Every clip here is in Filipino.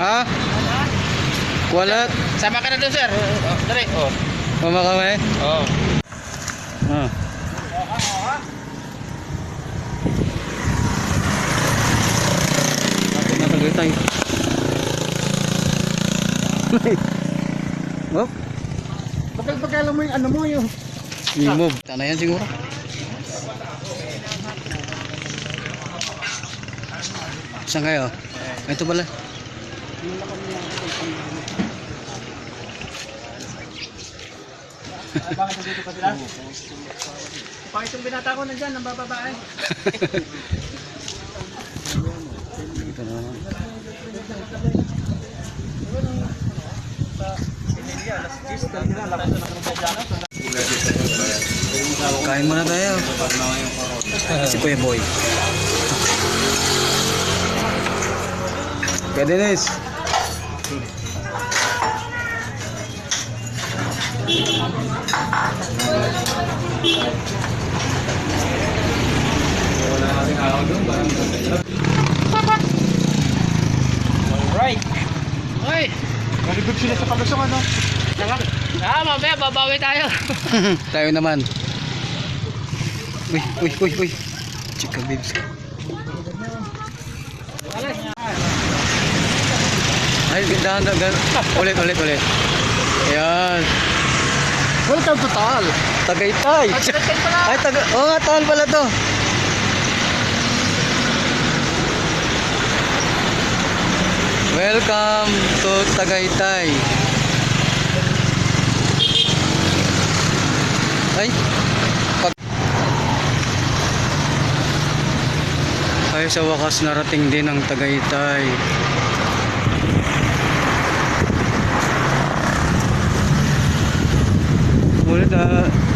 Ha? Wala. Sama ka na doon, sir. Oh, dali. Oh. Mama kami. Oh. Ah. Bakit natagay tayo? oh, Bakal bakal mo yung ano mo yung i-move. Tana yan siguro. Saan kayo? Ito pala. Bakit nandito pa sila? Bakit yung binata ko nandyan, ang bababae? Ito na naman. Kain muna tayo. Si Kuya Boy. Kuya Dennis. Alright. Oy! Very good sila sa palusong ano? Ah, mamaya babawi tayo. tayo naman. Uy, uy, uy, uy. Chika babes. Ay, dahan dahan. Ulit, ulit, ulit. Ayan. Welcome to Taal. Tagaytay. Tagaytay pala. Ay, taga... Oo nga, taon pala to. Welcome to Tagaytay. Ay. Pag... Ay, sa wakas narating din ang Tagaytay. Ulit ah. Dami talaga oh.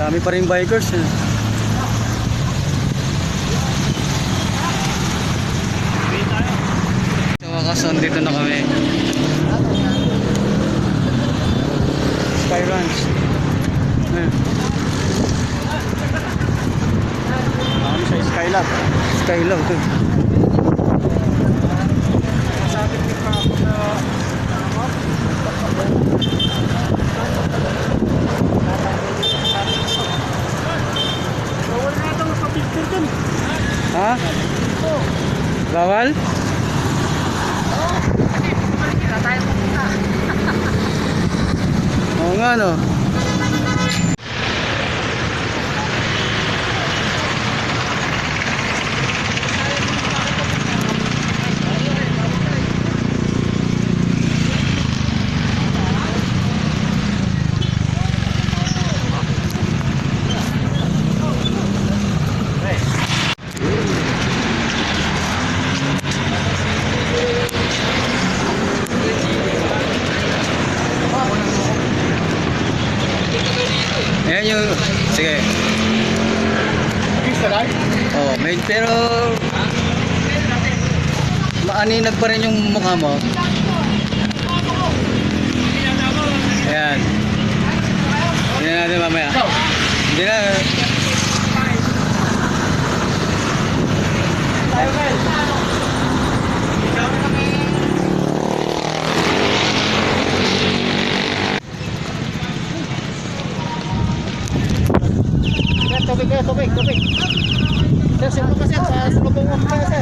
Dami pa rin bikers. Eh. Sa wakas, nandito na kami. Sky Ranch. Eh, Dami sa Skylab. Skylab. eh. Sabi ko pa ako na Bawal. Ha? Bawal? Hindi tayo pupunta. Oo nga no. Ayan yung... Sige. Oh, may, pero... Maaninag pa rin yung mukha mo. Ayan. Hindi na natin mamaya. Hindi na. Sir, tubig kayo, tubig, tubig. Sir, ka sir? Sa sulubong mo kayo, sir.